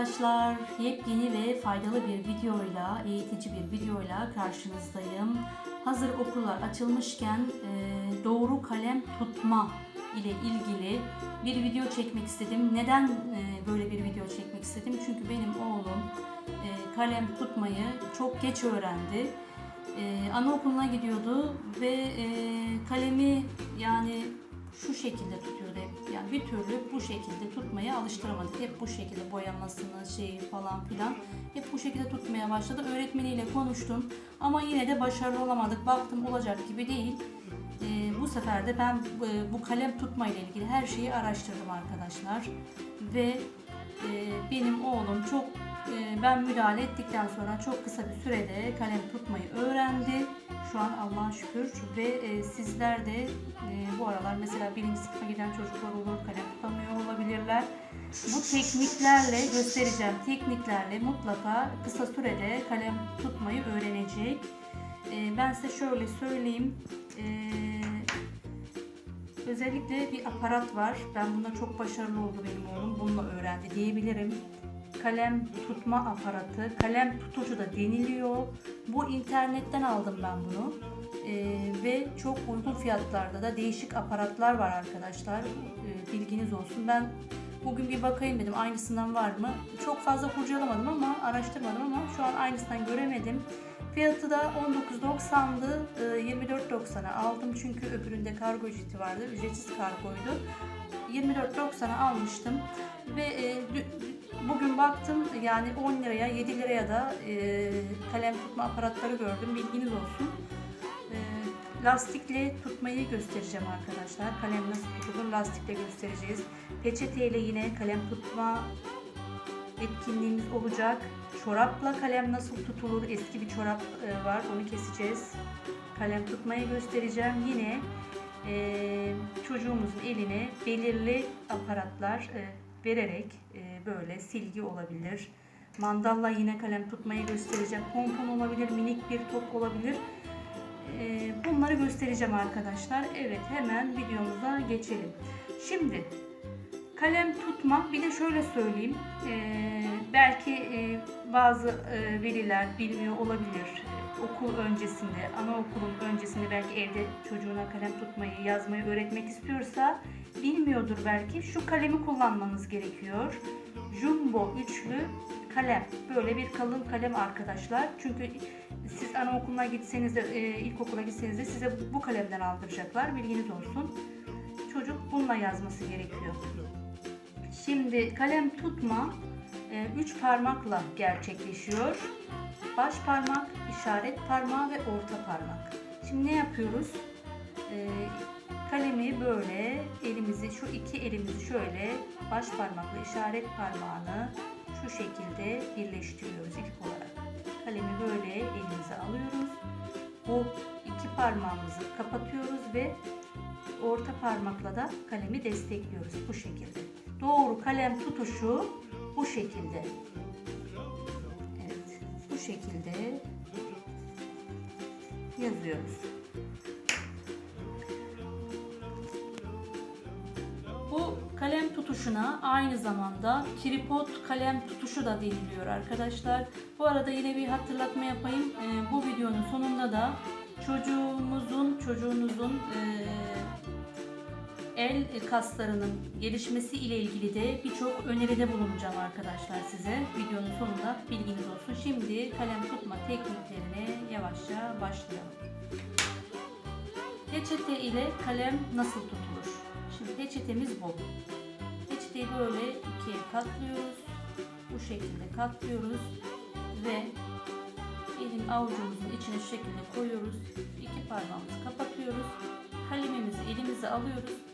arkadaşlar. Yepyeni ve faydalı bir videoyla, eğitici bir videoyla karşınızdayım. Hazır okullar açılmışken e, doğru kalem tutma ile ilgili bir video çekmek istedim. Neden e, böyle bir video çekmek istedim? Çünkü benim oğlum e, kalem tutmayı çok geç öğrendi. Anaokuluna gidiyordu ve kalemi yani şu şekilde tutuyordu hep. Yani bir türlü bu şekilde tutmaya alıştıramadık. Hep bu şekilde boyamasını şeyi falan filan hep bu şekilde tutmaya başladı. Öğretmeniyle konuştum ama yine de başarılı olamadık. Baktım olacak gibi değil. Ee, bu sefer de ben e, bu kalem tutma ile ilgili her şeyi araştırdım arkadaşlar. Ve e, benim oğlum çok e, ben müdahale ettikten sonra çok kısa bir sürede kalem tutmayı öğrendi. Şu an Allah'a şükür ve e, sizler de e, bu aralar mesela birinci sınıfa giden çocuklar olur, kalem tutamıyor olabilirler. Bu tekniklerle göstereceğim tekniklerle mutlaka kısa sürede kalem tutmayı öğrenecek. E, ben size şöyle söyleyeyim. E, özellikle bir aparat var. Ben bunda çok başarılı oldu benim oğlum. Bununla öğrendi diyebilirim kalem tutma aparatı, kalem tutucu da deniliyor. Bu internetten aldım ben bunu. Ee, ve çok uygun fiyatlarda da değişik aparatlar var arkadaşlar. Ee, bilginiz olsun. Ben bugün bir bakayım dedim aynısından var mı? Çok fazla kurcalamadım ama araştırmadım ama şu an aynısından göremedim. Fiyatı da 19.90'dı. Ee, 24.90'a aldım çünkü öbüründe kargo ücreti vardı. Ücretsiz kargoydu. 24.90'a almıştım ve e, bugün baktım yani 10 liraya 7 liraya da e, kalem tutma aparatları gördüm bilginiz olsun. E, lastikle tutmayı göstereceğim arkadaşlar. Kalem nasıl tutulur lastikle göstereceğiz. Peçeteyle yine kalem tutma etkinliğimiz olacak. Çorapla kalem nasıl tutulur? Eski bir çorap e, var onu keseceğiz. Kalem tutmayı göstereceğim. Yine e, çocuğumuzun eline belirli aparatlar e, vererek e, böyle silgi olabilir. Mandalla yine kalem tutmayı göstereceğim. Pompon olabilir, minik bir top olabilir. E, bunları göstereceğim arkadaşlar. Evet hemen videomuza geçelim. Şimdi kalem tutmak bir de şöyle söyleyeyim. E, belki e, bazı e, veliler bilmiyor olabilir okul öncesinde, anaokulun öncesinde belki evde çocuğuna kalem tutmayı, yazmayı öğretmek istiyorsa bilmiyordur belki. Şu kalemi kullanmanız gerekiyor. Jumbo üçlü kalem. Böyle bir kalın kalem arkadaşlar. Çünkü siz anaokuluna gitseniz de, e, ilkokula gitseniz de size bu kalemden aldıracaklar. Bilginiz olsun. Çocuk bununla yazması gerekiyor. Şimdi kalem tutma 3 e, parmakla gerçekleşiyor. Baş parmak, işaret parmağı ve orta parmak. Şimdi ne yapıyoruz? Ee, kalemi böyle elimizi, şu iki elimizi şöyle baş parmakla işaret parmağını şu şekilde birleştiriyoruz ilk olarak. Kalemi böyle elimize alıyoruz. Bu iki parmağımızı kapatıyoruz ve orta parmakla da kalemi destekliyoruz bu şekilde. Doğru kalem tutuşu bu şekilde şekilde yazıyoruz. Bu kalem tutuşuna aynı zamanda tripod kalem tutuşu da deniliyor arkadaşlar. Bu arada yine bir hatırlatma yapayım. Ee, bu videonun sonunda da çocuğumuzun, çocuğunuzun e, el kaslarının gelişmesi ile ilgili de birçok öneride bulunacağım arkadaşlar size. Videonun sonunda bilginiz olsun. Şimdi kalem tutma tekniklerine yavaşça başlayalım. Peçete ile kalem nasıl tutulur? Şimdi peçetemiz bu. Peçeteyi böyle ikiye katlıyoruz. Bu şekilde katlıyoruz ve elin avucumuzun içine şu şekilde koyuyoruz. İki parmağımızı kapatıyoruz. Kalemimizi elimize alıyoruz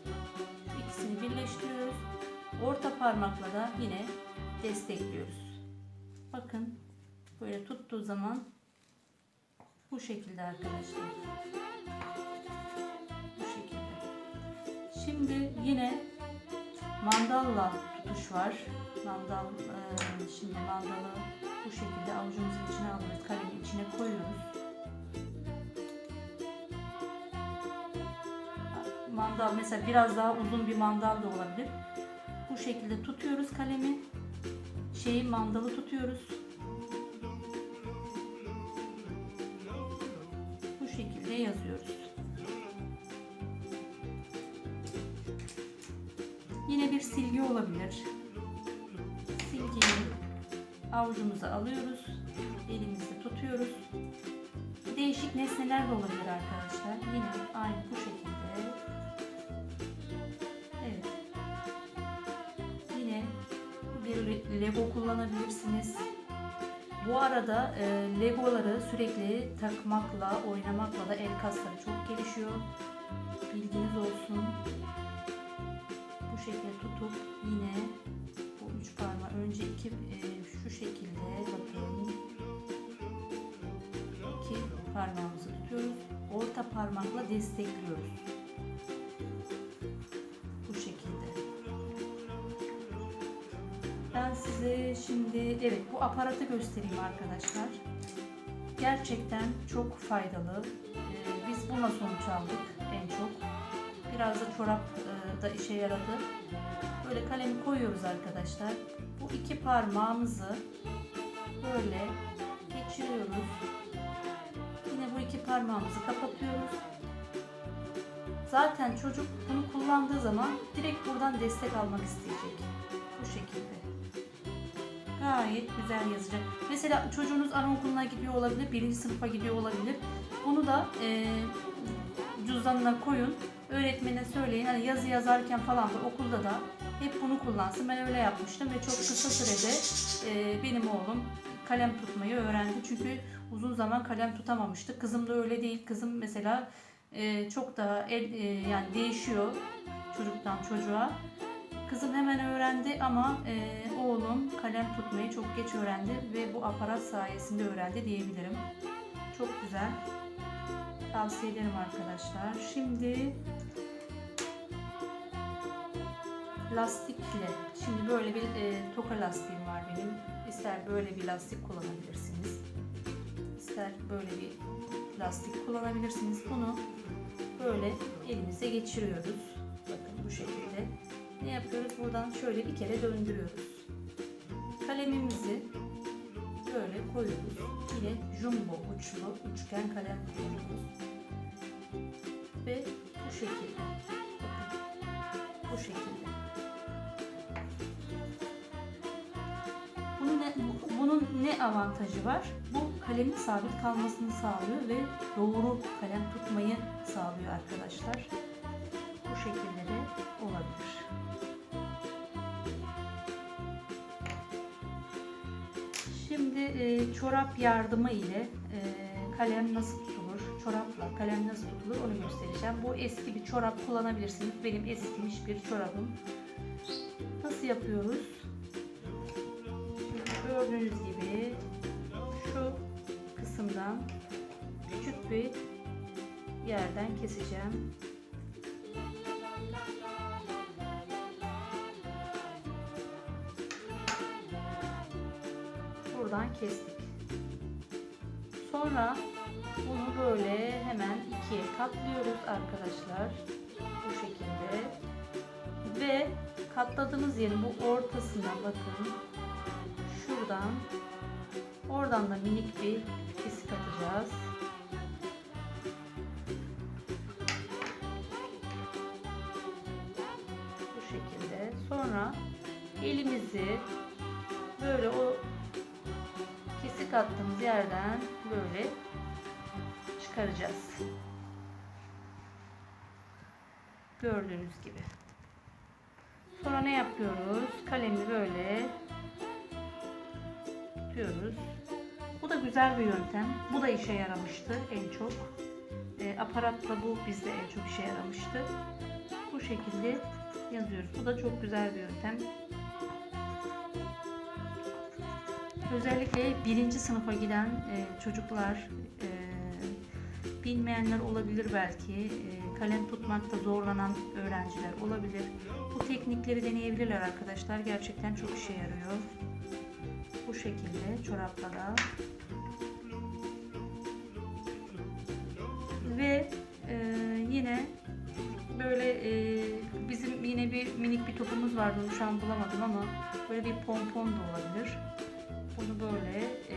ikisini birleştiriyoruz. Orta parmakla da yine destekliyoruz. Bakın böyle tuttuğu zaman bu şekilde arkadaşlar. Bu şekilde. Şimdi yine mandalla tutuş var. Mandal e, şimdi mandalı bu şekilde avucumuzun içine alıyoruz. Kalemin içine koyuyoruz. Mandal mesela biraz daha uzun bir mandal da olabilir. Bu şekilde tutuyoruz kalemi. şeyi mandalı tutuyoruz. Bu şekilde yazıyoruz. Yine bir silgi olabilir. Silgiyi avucumuza alıyoruz. Elimizde tutuyoruz. Değişik nesneler de olabilir arkadaşlar. Yine aynı bu Lego kullanabilirsiniz. Bu arada e, Legoları sürekli takmakla, oynamakla da el kasları çok gelişiyor. Bilginiz olsun. Bu şekilde tutup yine bu üç parmağı önce iki e, şu şekilde bakın iki parmağımızı tutuyoruz. Orta parmakla destekliyoruz. Evet bu aparatı göstereyim arkadaşlar. Gerçekten çok faydalı. Ee, biz buna sonuç aldık en çok. Biraz da çorap e, da işe yaradı. Böyle kalemi koyuyoruz arkadaşlar. Bu iki parmağımızı böyle geçiriyoruz. Yine bu iki parmağımızı kapatıyoruz. Zaten çocuk bunu kullandığı zaman direkt buradan destek almak isteyecek. Bu şekilde. Gayet güzel yazacak. Mesela çocuğunuz anaokuluna gidiyor olabilir, birinci sınıfa gidiyor olabilir. Bunu da e, cüzdanına koyun. Öğretmene söyleyin. Hani yazı yazarken falan da okulda da hep bunu kullansın. Ben öyle yapmıştım ve çok kısa sürede e, benim oğlum kalem tutmayı öğrendi. Çünkü uzun zaman kalem tutamamıştı. Kızım da öyle değil. Kızım mesela e, çok daha el, e, yani değişiyor çocuktan çocuğa. Kızım hemen öğrendi ama e, oğlum kalem tutmayı çok geç öğrendi ve bu aparat sayesinde öğrendi diyebilirim. Çok güzel. Tavsiye ederim arkadaşlar. Şimdi lastikle. Şimdi böyle bir e, toka lastiğim var benim. İster böyle bir lastik kullanabilirsiniz. İster böyle bir lastik kullanabilirsiniz. Bunu böyle elimize geçiriyoruz. Bakın bu şekilde. Ne yapıyoruz? Buradan şöyle bir kere döndürüyoruz. Kalemimizi böyle koyuyoruz. Yine jumbo uçlu üçgen kalem kullanıyoruz. Ve bu şekilde. Bu şekilde. Bunun ne, bu- bunun ne avantajı var? Bu kalemin sabit kalmasını sağlıyor ve doğru kalem tutmayı sağlıyor arkadaşlar. Şekilde de olabilir. Şimdi e, çorap yardımı ile e, kalem nasıl tutulur, çorapla kalem nasıl tutulur onu göstereceğim. Bu eski bir çorap kullanabilirsiniz. Benim eskimiş bir çorabım. Nasıl yapıyoruz? Gördüğünüz gibi şu kısımdan küçük bir yerden keseceğim. Buradan kestik. Sonra bunu böyle hemen ikiye katlıyoruz arkadaşlar. Bu şekilde. Ve katladığımız yerin bu ortasına bakın. Şuradan oradan da minik bir kesik atacağız. Bu şekilde. Sonra elimizi böyle o attığımız yerden böyle çıkaracağız. Gördüğünüz gibi. Sonra ne yapıyoruz? Kalemi böyle tutuyoruz. Bu da güzel bir yöntem. Bu da işe yaramıştı en çok. E, aparatla bu bizde en çok işe yaramıştı. Bu şekilde yazıyoruz. Bu da çok güzel bir yöntem. Özellikle birinci sınıfa giden e, çocuklar, e, bilmeyenler olabilir belki, e, kalem tutmakta zorlanan öğrenciler olabilir. Bu teknikleri deneyebilirler arkadaşlar. Gerçekten çok işe yarıyor. Bu şekilde çorapla da. Ve e, yine böyle e, bizim yine bir minik bir topumuz vardı. Şu an bulamadım ama böyle bir pompon da olabilir. Bunu böyle e,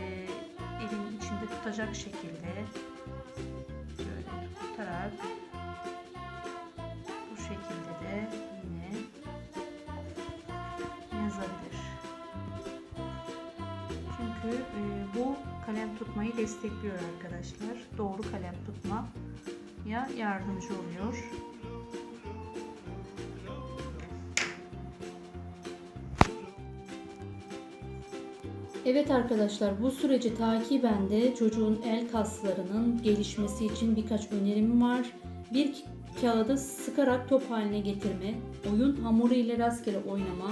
elin içinde tutacak şekilde böyle tutarak bu şekilde de yine yazabilir. Çünkü e, bu kalem tutmayı destekliyor arkadaşlar. Doğru kalem tutma ya yardımcı oluyor. Evet arkadaşlar bu süreci takiben de çocuğun el kaslarının gelişmesi için birkaç önerim var. Bir kağıdı sıkarak top haline getirme, oyun hamuru ile rastgele oynama,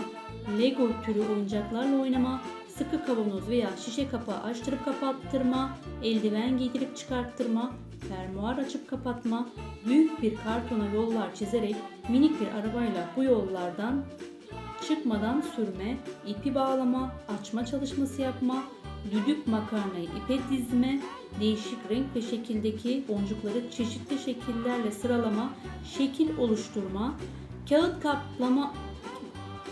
Lego türü oyuncaklarla oynama, sıkı kavanoz veya şişe kapağı açtırıp kapattırma, eldiven giydirip çıkarttırma, fermuar açıp kapatma, büyük bir kartona yollar çizerek minik bir arabayla bu yollardan çıkmadan sürme, ipi bağlama, açma çalışması yapma, düdük makarnayı ipe dizme, değişik renk ve şekildeki boncukları çeşitli şekillerle sıralama, şekil oluşturma, kağıt kaplama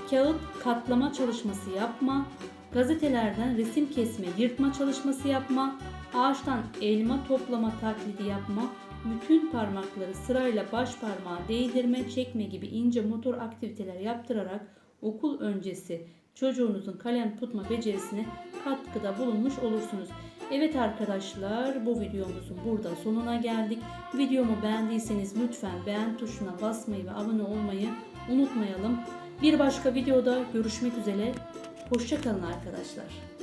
kağıt katlama çalışması yapma, gazetelerden resim kesme, yırtma çalışması yapma, ağaçtan elma toplama taklidi yapma, bütün parmakları sırayla baş parmağa değdirme, çekme gibi ince motor aktiviteler yaptırarak okul öncesi çocuğunuzun kalem tutma becerisine katkıda bulunmuş olursunuz. Evet arkadaşlar bu videomuzun burada sonuna geldik. Videomu beğendiyseniz lütfen beğen tuşuna basmayı ve abone olmayı unutmayalım. Bir başka videoda görüşmek üzere. Hoşçakalın arkadaşlar.